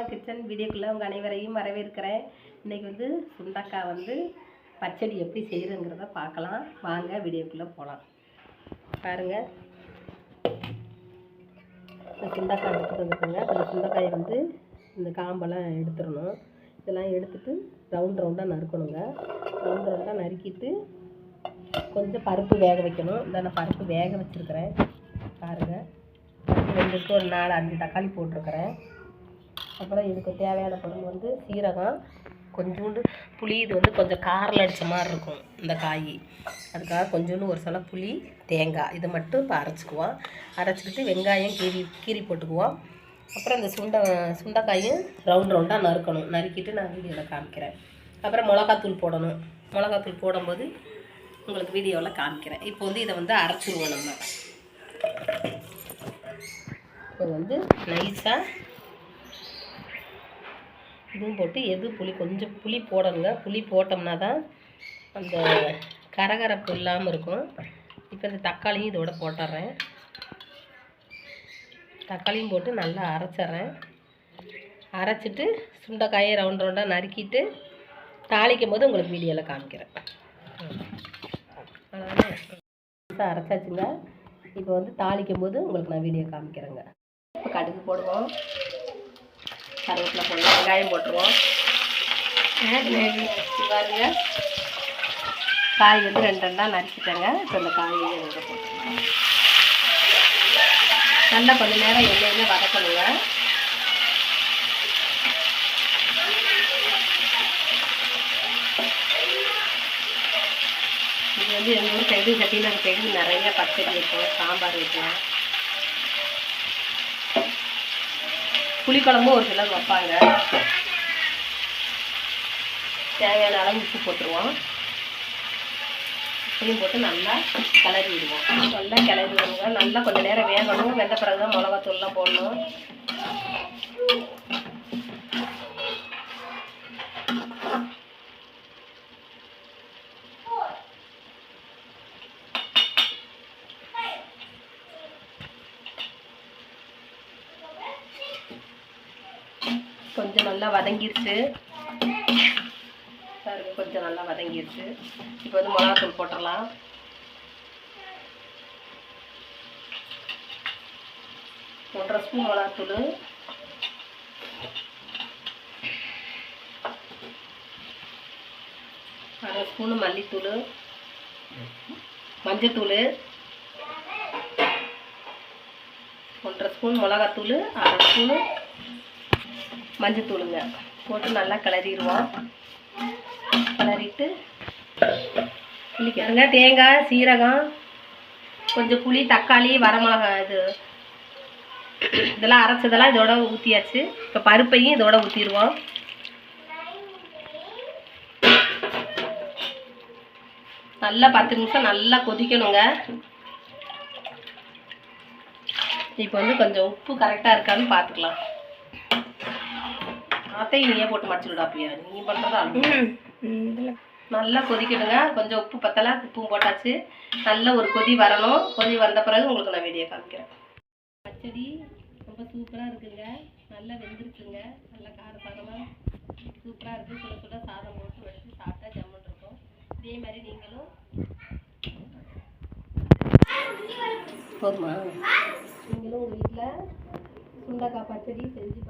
Rathnamma kitchen வீடியோக்குள்ளே உங்கள் அனைவரையும் வரவேற்கிறேன். இன்றைக்கி வந்து சுண்டக்காய் வந்து பச்சடி எப்படி செய்கிறங்கிறத பார்க்கலாம். வாங்க வீடியோக்குள்ளே போகலாம் பாருங்கள் இந்த சுண்டக்காய் எடுத்துகிட்டு வந்துருக்குங்க அந்த சுண்டக்காயை வந்து இந்த காம்பெல்லாம் எடுத்துடணும். இதெல்லாம் எடுத்துட்டு ரவுண்ட் ரவுண்டாக நறுக்கணுங்க. ரவுண்ட் ரவுண்டாக நறுக்கிட்டு கொஞ்சம் பருப்பு வேக வைக்கணும். இந்த நான் பருப்பு வேக வச்சுருக்கிறேன். பாருங்கள் பருப்பு ஒரு நாலு அஞ்சு தக்காளி போட்டிருக்கிறேன். அப்புறம் இதுக்கு தேவையான பொருள் வந்து சீரகம் கொஞ்சோண்டு புளி இது வந்து கொஞ்சம் காரில் அடித்த மாதிரி இருக்கும் இந்த காய். அதுக்காக கொஞ்சோண்டு ஒரு சில புளி தேங்காய் இது மட்டும் இப்போ அரைச்சிக்குவோம். அரைச்சிக்கிட்டு வெங்காயம் கீரி கீரி போட்டுக்குவோம். அப்புறம் இந்த சுண்டை சுண்டைக்காயும் ரவுண்ட் ரவுண்டாக நறுக்கணும். நறுக்கிட்டு நான் வீடியோவில் காமிக்கிறேன். அப்புறம் மிளகாத்தூள் போடணும். மிளகாத்தூள் போடும்போது உங்களுக்கு வீடியோவில் காமிக்கிறேன். இப்போ வந்து இதை வந்து அரைச்சிடுவோம் நம்ம. இப்போ வந்து நைஸாக இதுவும் போட்டு எது புளி கொஞ்சம் புளி போடணுங்க. புளி போட்டோம்னா தான் அந்த கரகரப்பு இல்லாமல் இருக்கும். இப்போ இந்த தக்காளியும் இதோட போட்டுறேன். தக்காளியும் போட்டு நல்லா அரைச்சிட்றேன் அரைச்சிட்டு சுண்டைக்காயை ரவுண்ட் ரவுண்டாக நறுக்கிட்டு தாளிக்கும் போது உங்களுக்கு வீடியோவில் காமிக்கிறேன். அரைச்சாச்சுங்க. இப்போ வந்து தாளிக்கும் போது உங்களுக்கு நான் வீடியோ காமிக்கிறேங்க. இப்போ கடுகு போடுவோம். கருவேப்பிலை போடுவோம் வெங்காயம் போட்டுருவோம். பாருங்க. காய் வந்து ரெண்டு ரெண்டாக நறுக்கிட்டேங்க. இப்போ இந்த காயை போட்டுருவோம். நல்லா கொஞ்ச நேரம் எண்ணெயில வதக்கணுங்க. இது வந்து எங்கள் ஊர் சைடு செட்டிநாடு சைடு நிறைய பச்சடி வைப்போம் சாம்பார் வைப்போம் புளிக்குழம்பும் ஒரு சிலர் வைப்பாங்க. தேவையான அளவு உப்பு போட்டுருவோம். உப்பையும் போட்டு நல்லா கிளறி விடுவோம். நல்லா கிளறி விடுவோம் நல்லா கொஞ்சம் நேரம் வேகணும். வெந்த பிறகு தான் மிளகாத்தூள்லாம் போடணும். கொஞ்சம் நல்லா வதங்கிடுச்சு பாருங்க கொஞ்சம் நல்லா வதங்கிடுச்சு இப்போ வந்து மிளகாத்தூள் போட்டுடலாம். ஒன்றரை ஸ்பூன் மிளகாத்தூள். அரை ஸ்பூனு மல்லித்தூள். மஞ்சத்தூள். ஒன்றரை ஸ்பூன் மிளகாத்தூள் அரை ஸ்பூனு மஞ்சத்தூளுங்க போட்டு நல்லா கிளறிடுவோம். கிளறிட்டு புளிக்கிறங்க தேங்காய் சீரகம் கொஞ்சம் புளி தக்காளி வரமிளகா இது. இதெல்லாம் அரைச்சதெல்லாம் இதோட ஊற்றியாச்சு இப்போ பருப்பையும் இதோட ஊற்றிடுவோம் நல்லா பத்து நிமிஷம் நல்லா கொதிக்கணுங்க. இப்போ வந்து கொஞ்சம் உப்பு கரெக்டாக இருக்கான்னு பார்த்துக்கலாம். அத்தையும் நீயே போட்டு மடிச்சுடாப்பியா நீ பண்ணுறதா நல்லா கொதிக்கணுங்க கொஞ்சம் உப்பு பத்தலை உப்பும் போட்டாச்சு. நல்ல ஒரு கொதி வரணும். கொதி வந்த பிறகு உங்களுக்கு நான் வீடியோ காமிக்கிறேன். பச்சடி ரொம்ப சூப்பராக இருக்குங்க. நல்லா வெந்திருக்குங்க நல்லா காரசாரமாக சூப்பராக இருக்குது சுட சுட சாதம் போட்டு வச்சு சாப்பிட்டா ஜம்முன் இருக்கும். இதே மாதிரி நீங்களும் போதுமா? நீங்களும் உங்கள் வீட்டில் சுண்டக்காய் பச்சடி செஞ்சு